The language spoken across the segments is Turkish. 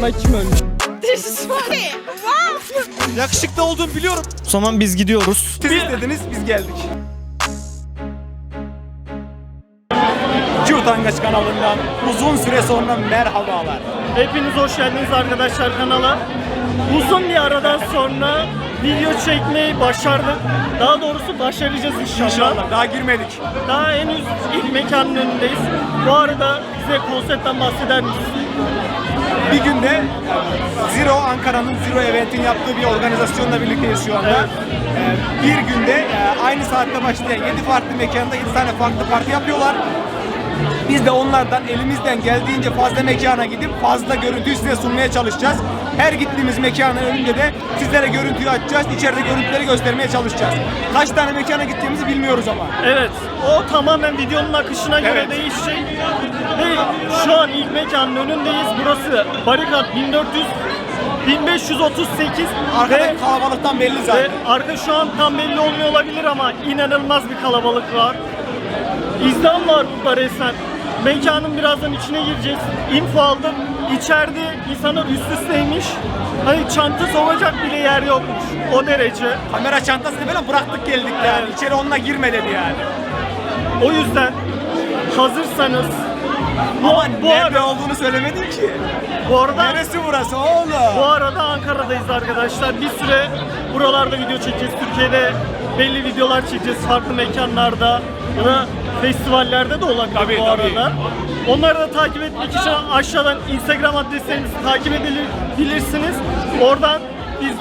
sonunda kim ölmüş? This is funny. Wow. Yakışıklı olduğumu biliyorum. O zaman biz gidiyoruz. Siz istediniz biz geldik. Utangaç kanalından uzun süre sonra merhabalar. Hepiniz hoş geldiniz arkadaşlar kanala. Uzun bir aradan sonra video çekmeyi başardık. Daha doğrusu başaracağız inşallah. İnşallah daha girmedik. Daha henüz ilk mekanın önündeyiz. Bu arada size konseptten bahseder misiniz? Bir günde Zero Ankara'nın Zero Event'in yaptığı bir organizasyonla birlikteyiz şu anda. Ee, bir günde e, aynı saatte başlayan 7 farklı mekanda 7 tane farklı parti yapıyorlar. Biz de onlardan elimizden geldiğince fazla mekana gidip fazla görüntüyü size sunmaya çalışacağız. Her gittiğimiz mekanın önünde de sizlere görüntüyü açacağız. İçeride görüntüleri göstermeye çalışacağız. Kaç tane mekana gittiğimizi bilmiyoruz ama. Evet, o tamamen videonun akışına göre Evet. değişecek. Ve şu an ilk mekanın önündeyiz. Burası Barikat 1400 1538 Arkada ve, kalabalıktan belli zaten. ve arka şu an tam belli olmuyor olabilir ama inanılmaz bir kalabalık var. İzdam var burada resmen. Mekanın birazdan içine gireceğiz. Info aldım. İçeride insanlar üst üsteymiş. Hani çanta sokacak bile yer yokmuş. O derece. Kamera çantasını falan bıraktık geldik yani. İçeri onunla girme dedi yani. O yüzden hazırsanız bu, Ama bu, nerede ara, olduğunu söylemedin ki. bu arada Neresi burası oğlum? bu arada Ankara'dayız arkadaşlar. Bir süre buralarda video çekeceğiz. Türkiye'de belli videolar çekeceğiz farklı mekanlarda da festivallerde de olabilir Tabii, bu tabii. arada. Onları da takip etmek için aşağıdan Instagram adreslerimizi takip edebilirsiniz. Oradan biz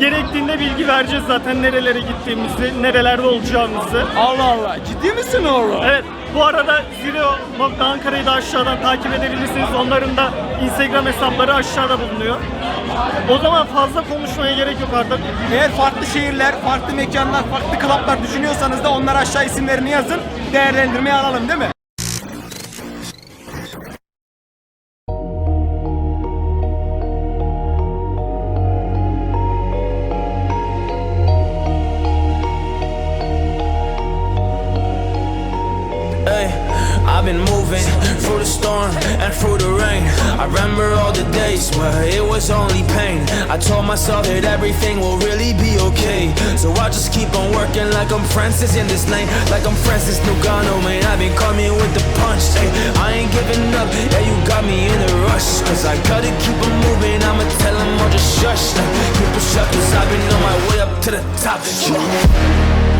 gerektiğinde bilgi vereceğiz zaten nerelere gittiğimizi, nerelerde olacağımızı. Allah Allah. Ciddi misin oğlum? Evet, bu arada Zero Ankara'yı da aşağıdan takip edebilirsiniz. Onların da Instagram hesapları aşağıda bulunuyor. O zaman fazla konuşmaya gerek yok artık. Eğer farklı şehirler, farklı mekanlar, farklı klaplar düşünüyorsanız da onlar aşağı isimlerini yazın. Değerlendirmeye alalım değil mi? Hey, I've been moving through the storm and through the rain. I remember all the days where it was only pain. I told myself that everything will really be okay. So I just keep on working like I'm Francis in this lane, like I'm Francis Nugano, man. I've been coming with the punch. Hey, I ain't giving up. Yeah, you got me in a rush. Cause I gotta keep on moving. I'ma tell them all just shush. Keep it shut, cause I've been on my way up to the top. Hey,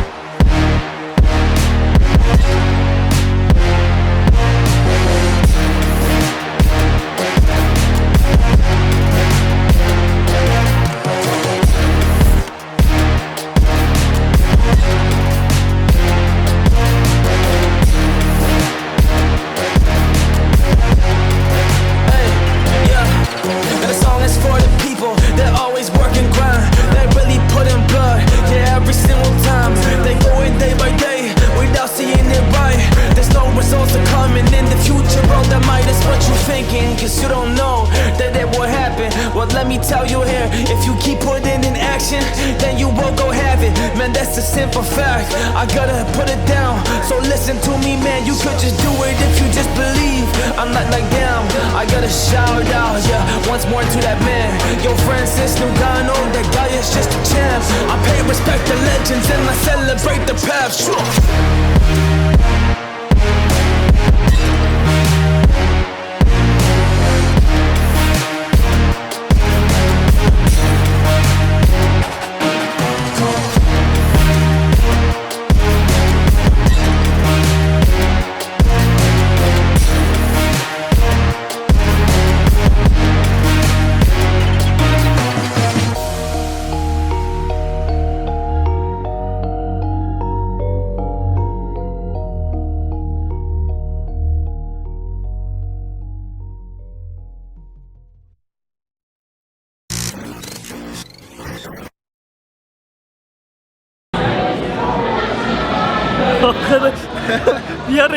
a fact. I gotta put it down. So listen to me, man. You could just do it if you just believe. I'm not like damn. I gotta shout out, yeah. Once more to that man. Yo, Francis Nugano, that guy is just a champ. I pay respect to legends and I celebrate the past. Sure.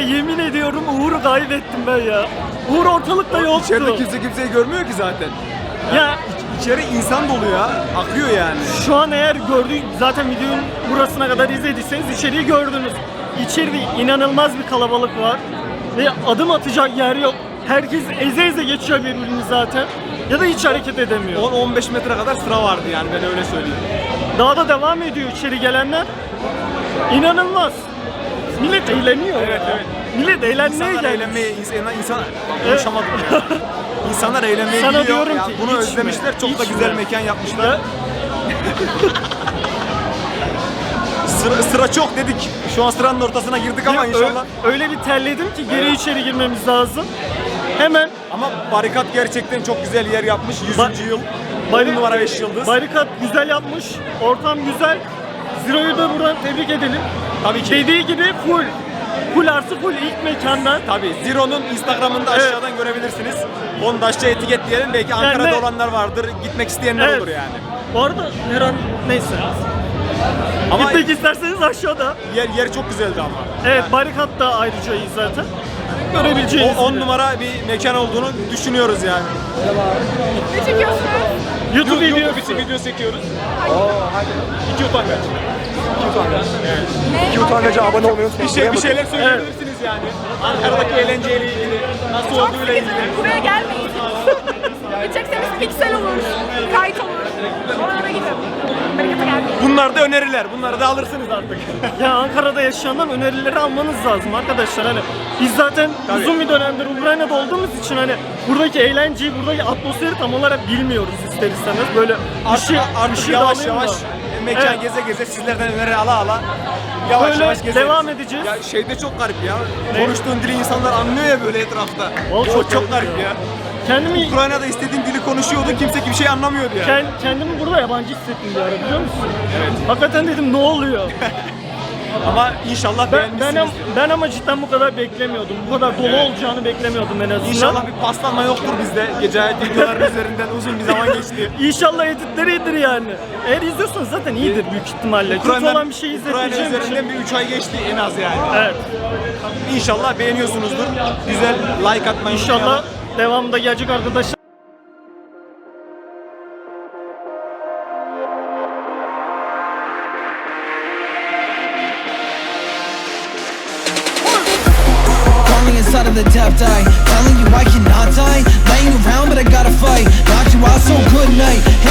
Yemin ediyorum Uğur'u kaybettim ben ya. Uğur ortalıkta yoktu. İçeride kimse kimseyi görmüyor ki zaten. Ya İçeri insan dolu ya. Akıyor yani. şu an eğer gördük zaten videonun burasına kadar izlediyseniz içeriği gördünüz. İçeride inanılmaz bir kalabalık var ve adım atacak yer yok. Herkes eze eze geçiyor birbirini zaten. ya da hiç hareket edemiyor. 10-15 metre kadar sıra vardı yani ben öyle söyleyeyim. Daha da devam ediyor içeri gelenler. İnanılmaz. Millet eğleniyor. Evet, ya. evet. Millet eğlenmeye İnsanlar gelmiş. eğlenmeye, insan, insan konuşamadım ya. İnsanlar eğlenmeye Sana gidiyor. diyorum Ya ki, bunu içme, özlemişler. Çok da içme. güzel mekan yapmışlar. Ya, Sıra, sıra çok dedik. Şu an sıranın ortasına girdik ama ö- inşallah. öyle bir terledim ki geri içeri girmemiz lazım. Hemen Ama barikat gerçekten çok güzel yer yapmış. 100. Ba- yıl. Bari- 10 numara 5 yıldız. Barikat güzel yapmış. Ortam güzel. Zero'yu da buradan tebrik edelim. Tabii ki. Dediği gibi full. Full artı full ilk mekandan. Tabii Zero'nun Instagram'ında Evet. aşağıdan görebilirsiniz. Onu da aşağı etiketleyelim. Belki Ankara'da ne- olanlar vardır. Gitmek isteyenler Evet. olur yani. Bu arada her an neyse. Ama Gitmek isterseniz aşağıda. yer, yer çok güzeldi ama. Evet barikat da ayrıca iyi zaten. Görebileceğiniz O 10 gibi. numara bir mekan olduğunu düşünüyoruz yani. Ne çekiyorsunuz? YouTube videosu. YouTube için video çekiyoruz. Oo hadi. İki utangaç. İki utangaç. Evet. Ne? İki utangaca abone olmayı unutmayın. Bir, şey, bir şeyler söyleyebilirsiniz yani. Ankara'daki eğlenceyle ilgili, nasıl Çok olduğuyla ilgili. sıkıcı. Buraya gelmeyin. Gidecekseniz piksel olur, kayıt olur. Oralara gidin. Harekete gelmeyin. Bunlar da öneriler. Bunları da alırsınız artık. Ya Ankara'da yaşayanlar önerileri almanız lazım arkadaşlar. Hani biz zaten Tabii. uzun bir dönemdir Ukrayna'da olduğumuz için hani buradaki eğlenceyi, buradaki atmosferi tam olarak bilmiyoruz ister istemez. Böyle Artık, şey, artık şey yavaş yavaş da. mekan Evet. geze geze sizlerden öneri ala ala yavaş Böyle yavaş gezeriz. devam edeceğiz. Ya şeyde çok garip ya. Ne? Konuştuğun dili insanlar anlıyor ya böyle etrafta. Vallahi O çok çok, garip garip ya. Kendimi Ukrayna'da istediğin dili konuşuyordun kimse bir şey anlamıyordu yani. kend- kendimi burada yabancı hissettim bir ara biliyor musun? Evet. Hakikaten dedim ne oluyor? Ama inşallah Ben, ben, beğenmişsinizdir. ben ama cidden bu kadar beklemiyordum. Bu kadar dolu olacağını beklemiyordum en azından. İnşallah bir paslanma yoktur bizde. Gece hayat videoların üzerinden uzun bir zaman geçti. İnşallah editleri iyidir yani. Eğer izliyorsanız zaten iyidir büyük ihtimalle. Kötü olan bir şey Ukrayna izleteceğim için. üzerinden bir 3 ay geçti en az yani. Evet. İnşallah beğeniyorsunuzdur. Güzel like atmayı İnşallah unutmayalım. Devamında gelecek arkadaşlar. The depth, I telling you I cannot die. Laying around, but I gotta fight. Knocked you out, so good night.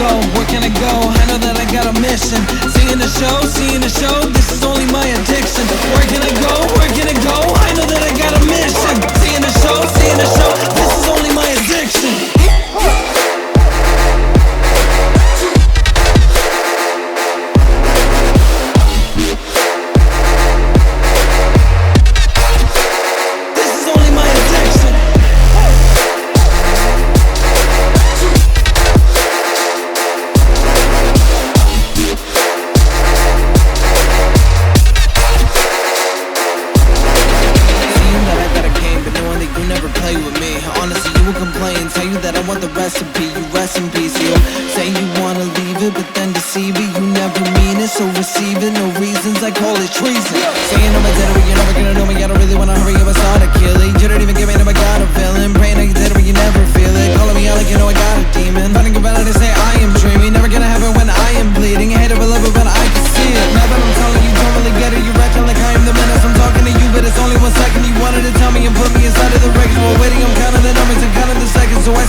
Go? Where can I go? I know that I got a mission. Seeing the show, seeing the show. This is only my addiction.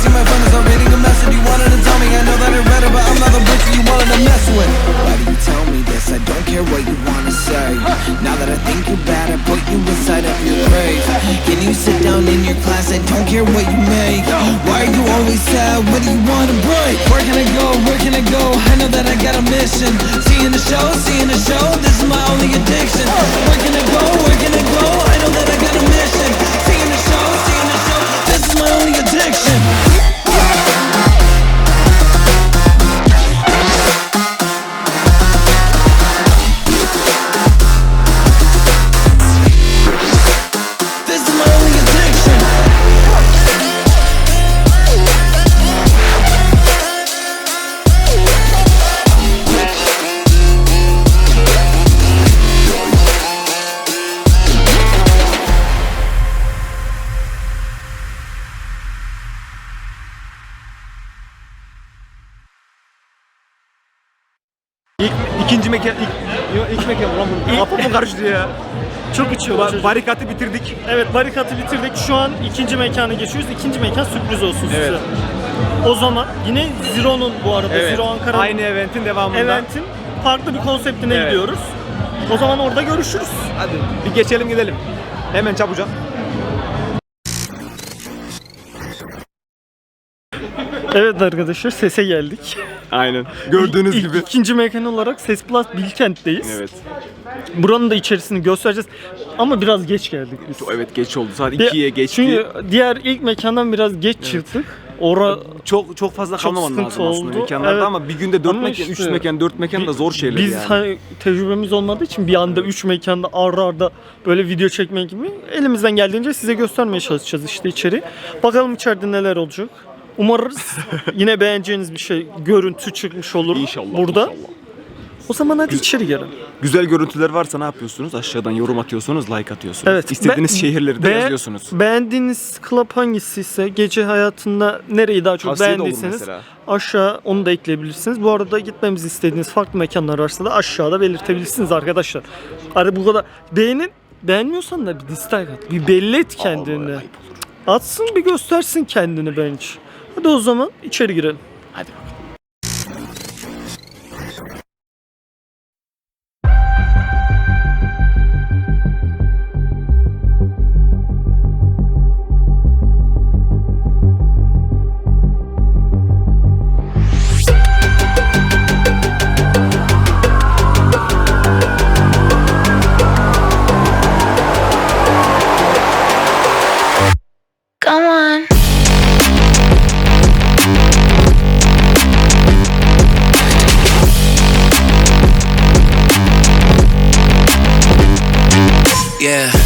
See my friend start reading a message. You wanted to tell me, I know that I read it, but I'm not the bitch you wanted to mess with. Why do you tell me this? I don't care what you wanna say. Now that I think you're bad, I put you inside of your grave. Can you sit down in your class? I don't care what you make. Why are you always sad? What do you wanna break? Where can I go? Where can I go? I know that I got a mission. Seeing the show, seeing the show. This is my only addiction. Where can I go? Where can I go? I know that I got a mission. Mekan, ilk, yok, ilk mekan lan bu. Kapı mı karıştı ya? Çok içiyor Ba- çocuk. barikatı bitirdik. Evet barikatı bitirdik. Şu an ikinci mekana geçiyoruz. İkinci mekan sürpriz olsun Evet. size. O zaman yine Zero'nun bu arada Zero Ankara Aynı eventin devamında. eventin farklı bir konseptine Evet. gidiyoruz. O zaman orada görüşürüz. Hadi bir geçelim gidelim. Hemen çabucak. Evet arkadaşlar sese geldik. Aynen. Gördüğünüz İlk- gibi. ikinci mekan olarak Ses Plus Bilkent'teyiz. Evet. Buranın da içerisini göstereceğiz. Ama biraz geç geldik biz. Evet geç oldu. Saat Bir- 2'ye geçti. Çünkü diğer ilk mekandan biraz geç çıktık. Ora çok çok fazla Çok kalmaman sıkıntı lazım aslında oldu. mekanlarda Evet. ama bir günde 4 Ama mekan, 3 işte mekan, 4 mekan da zor şeyler Biz yani. hani tecrübemiz olmadığı için bir anda 3 mekanda arda arda böyle video çekmek gibi elimizden geldiğince size göstermeye çalışacağız işte içeri. Bakalım içeride neler olacak. Umarız yine beğeneceğiniz bir şey, görüntü çıkmış olur İnşallah, burada. inşallah. O zaman hadi içeri gelin. Güzel görüntüler varsa ne yapıyorsunuz? Aşağıdan yorum atıyorsunuz, like atıyorsunuz. Evet. İstediğiniz Be- şehirleri de be- yazıyorsunuz. Beğendiğiniz club hangisi ise gece hayatında nereyi daha çok Tavsiye de olur beğendiyseniz mesela. aşağı onu da ekleyebilirsiniz. Bu arada gitmemizi istediğiniz farklı mekanlar varsa da aşağıda belirtebilirsiniz arkadaşlar. Hani bu kadar beğenin beğenmiyorsan da bir dislike at. Bir belli et kendini. Atsın bir göstersin kendini bence. Hadi o zaman içeri girelim. Hadi bakalım. Yeah.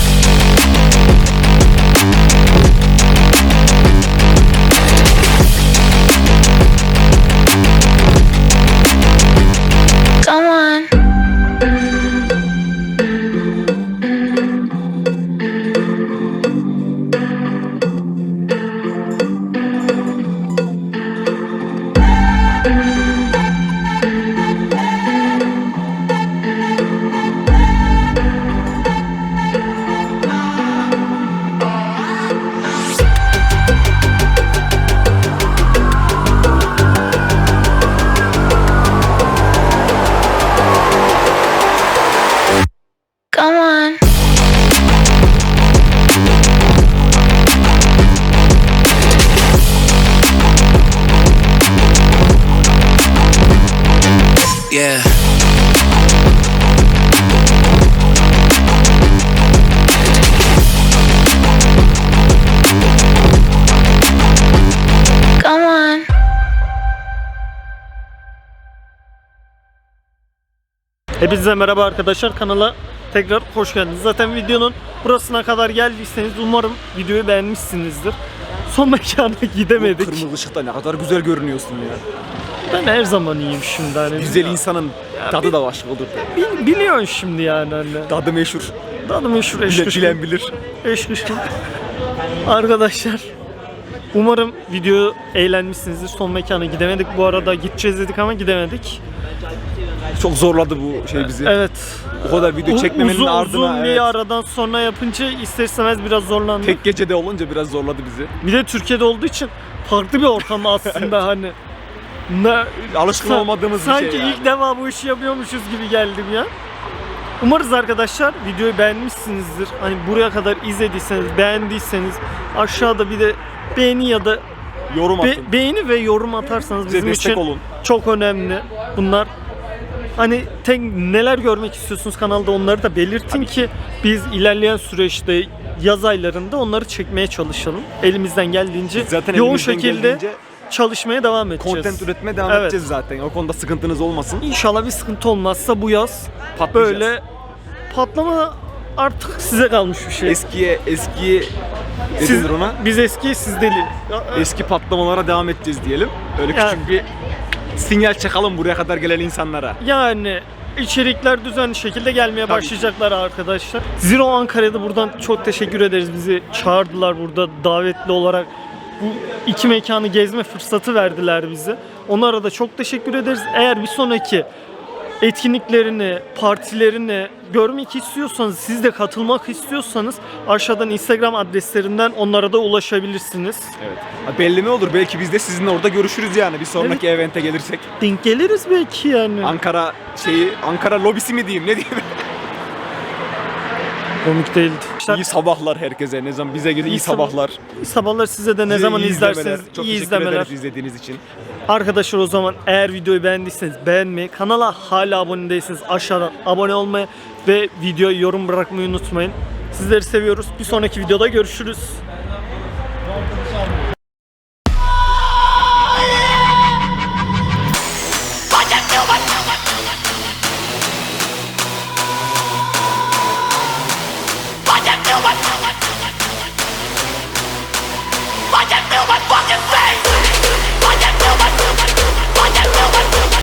Yeah. Come on. Hepinize merhaba arkadaşlar kanala tekrar hoş geldiniz. Zaten videonun burasına kadar geldiyseniz umarım videoyu beğenmişsinizdir. Son mekana gidemedik. Kırmızı ışıkta ne kadar güzel görünüyorsun ya. Ben her zaman iyiyim şimdi hani. Güzel insanın tadı da başka olur. Bil- biliyorsun şimdi yani hani. Tadı meşhur. Dadı meşhur eş Bilen, bilir. Eş kışkın. Arkadaşlar umarım video eğlenmişsinizdir. Son mekana gidemedik. Bu arada gideceğiz dedik ama gidemedik. Çok zorladı bu şey bizi. Evet. O kadar video çekmemenin uzun, ardına uzun bir evet, aradan sonra yapınca ister istemez biraz zorlandık. tek gecede olunca biraz zorladı bizi. Bir de Türkiye'de olduğu için farklı bir ortam aslında hani. Ne, Alışkın Sa- olmadığımız bir Sanki şey yani. ilk defa bu işi yapıyormuşuz gibi geldim ya. Umarız arkadaşlar videoyu beğenmişsinizdir. Hani buraya kadar izlediyseniz, beğendiyseniz aşağıda bir de beğeni ya da Yorum be- atın. beğeni ve yorum atarsanız Bize bizim destek için olun. çok önemli. Bunlar hani tek neler görmek istiyorsunuz kanalda onları da belirtin ki biz ilerleyen süreçte yaz aylarında onları çekmeye çalışalım. Elimizden geldiğince Zaten yoğun elimizden şekilde geldiğince çalışmaya devam edeceğiz. Content üretmeye devam Evet. edeceğiz zaten. O konuda sıkıntınız olmasın. İnşallah bir sıkıntı olmazsa bu yaz Patlayacağız. böyle patlama artık size kalmış bir şey. Eskiye, eskiye ne Siz- denir ona? Biz eski siz deli. Eski patlamalara devam edeceğiz diyelim. Öyle Yani- küçük bir sinyal çakalım buraya kadar gelen insanlara. Yani içerikler düzenli şekilde gelmeye Tabii başlayacaklar arkadaşlar. Zero Ankara'da buradan çok teşekkür ederiz. Bizi çağırdılar burada davetli olarak. Bu iki mekanı gezme fırsatı verdiler bize. Onlara da çok teşekkür ederiz. Eğer bir sonraki etkinliklerini, partilerini görmek istiyorsanız, siz de katılmak istiyorsanız aşağıdan Instagram adreslerinden onlara da ulaşabilirsiniz. Evet. Ha, belli mi olur? Belki biz de sizinle orada görüşürüz yani bir sonraki evente gelirsek. Denk geliriz belki yani. Ankara şeyi, Ankara lobisi mi diyeyim ne diyeyim? Komik değildi. İşte iyi sabahlar herkese. Ne zaman bize göre iyi, İyi sabah- sabahlar. sabahlar size de ne zaman iyi izlerseniz izlemeler. Çok iyi teşekkür izlemeler. ederiz izlediğiniz için. Arkadaşlar o zaman eğer videoyu beğendiyseniz beğenmeyi, kanala hala abone değilseniz aşağıdan abone olmayı ve videoya yorum bırakmayı unutmayın. Sizleri seviyoruz. Bir sonraki videoda görüşürüz.